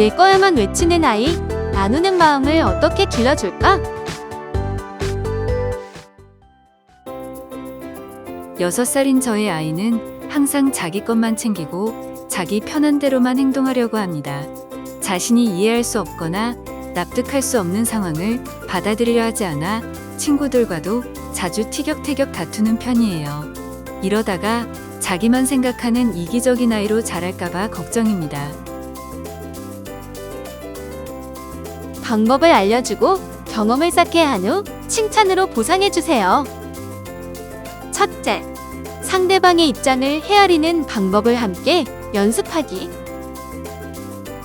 내 거야만 외치는 아이, 나누는 마음을 어떻게 길러줄까? 여섯 살인 저의 아이는 항상 자기 것만 챙기고 자기 편한 대로만 행동하려고 합니다. 자신이 이해할 수 없거나 납득할 수 없는 상황을 받아들이려 하지 않아 친구들과도 자주 티격태격 다투는 편이에요. 이러다가 자기만 생각하는 이기적인 아이로 자랄까봐 걱정입니다. 방법을 알려주고 경험을 쌓게 한 후 칭찬으로 보상해주세요. 첫째, 상대방의 입장을 헤아리는 방법을 함께 연습하기.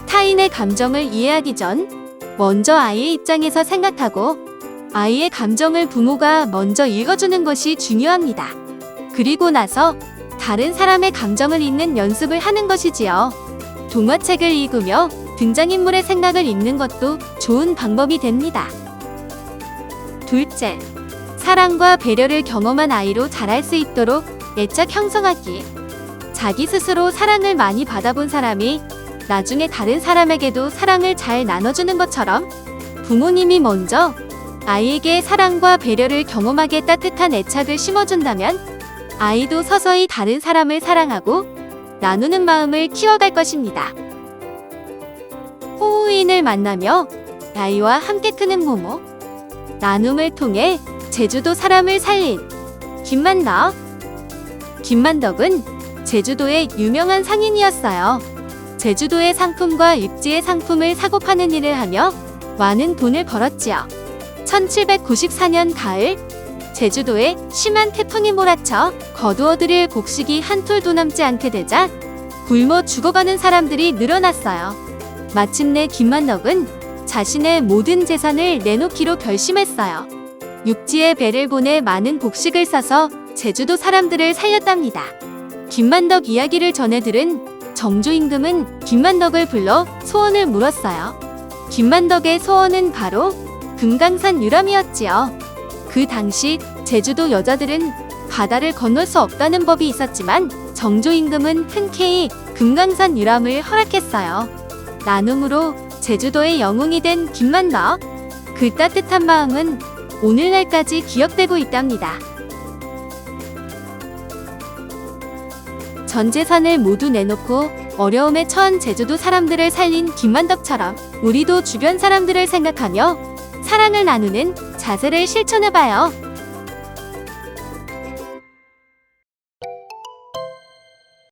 타인의 감정을 이해하기 전 먼저 아이의 입장에서 생각하고 아이의 감정을 부모가 먼저 읽어주는 것이 중요합니다. 그리고 나서 다른 사람의 감정을 읽는 연습을 하는 것이지요. 동화책을 읽으며 등장인물의 생각을 읽는 것도 좋은 방법이 됩니다. 둘째, 사랑과 배려를 경험한 아이로 자랄 수 있도록 애착 형성하기. 자기 스스로 사랑을 많이 받아본 사람이 나중에 다른 사람에게도 사랑을 잘 나눠주는 것처럼 부모님이 먼저 아이에게 사랑과 배려를 경험하게 따뜻한 애착을 심어준다면 아이도 서서히 다른 사람을 사랑하고 나누는 마음을 키워갈 것입니다. 호우인을 만나며 아이와 함께 크는 부모. 나눔을 통해 제주도 사람을 살린 김만덕. 김만덕은 제주도의 유명한 상인이었어요. 제주도의 상품과 입지의 상품을 사고 파는 일을 하며 많은 돈을 벌었지요. 1794년 가을 제주도에 심한 태풍이 몰아쳐 거두어들일 곡식이 한 톨도 남지 않게 되자 굶어 죽어가는 사람들이 늘어났어요. 마침내 김만덕은 자신의 모든 재산을 내놓기로 결심했어요. 육지에 배를 보내 많은 곡식을 싸서 제주도 사람들을 살렸답니다. 김만덕 이야기를 전해 들은 정조 임금은 김만덕을 불러 소원을 물었어요. 김만덕의 소원은 바로 금강산 유람이었지요. 그 당시 제주도 여자들은 바다를 건널 수 없다는 법이 있었지만 정조 임금은 흔쾌히 금강산 유람을 허락했어요. 나눔으로 제주도의 영웅이 된 김만덕. 그 따뜻한 마음은 오늘날까지 기억되고 있답니다. 전 재산을 모두 내놓고 어려움에 처한 제주도 사람들을 살린 김만덕처럼 우리도 주변 사람들을 생각하며 사랑을 나누는 자세를 실천해봐요.